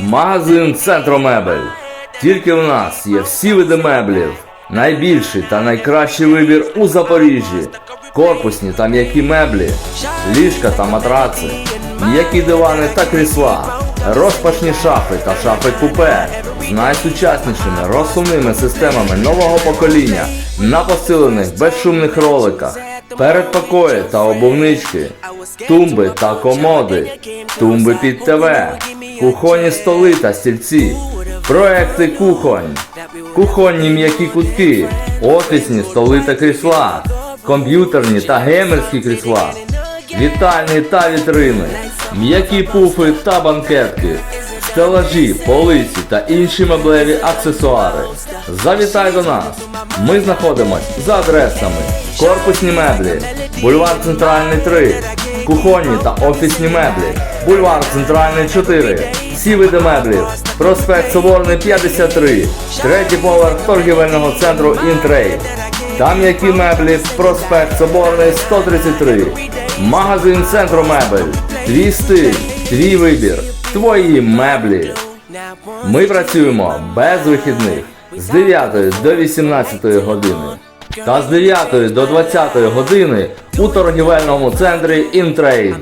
Магазин Центромебель. Тільки в нас є всі види меблів. Найбільший та найкращий вибір у Запоріжжі. Корпусні та м'які меблі, ліжка та матраци, м'які дивани та крісла, розпашні шафи та шафи купе з найсучаснішими розсувними системами нового покоління на посилених безшумних роликах, передпокої та обувнички, тумби та комоди, тумби під ТВ, кухонні столи та стільці, проекти кухонь, кухонні м'які кутки, офісні столи та крісла, комп'ютерні та геймерські крісла, вітальні та вітрини, м'які пуфи та банкетки, стелажі, полиці та інші меблеві аксесуари. Завітай до нас. Ми знаходимось за адресами. Корпусні меблі, бульвар Центральний 3, кухонні та офісні меблі, бульвар Центральний 4, всі види меблів, проспект Соборний 53, третій поверх торгівельного центру Інтрейд. Там які меблі, проспект Соборний 133, магазин Центру Мебель, твій стиль, твій вибір, твої меблі. Ми працюємо без вихідних з 9 до 18 години та з 9 до 20 години у торгівельному центрі Інтрейд.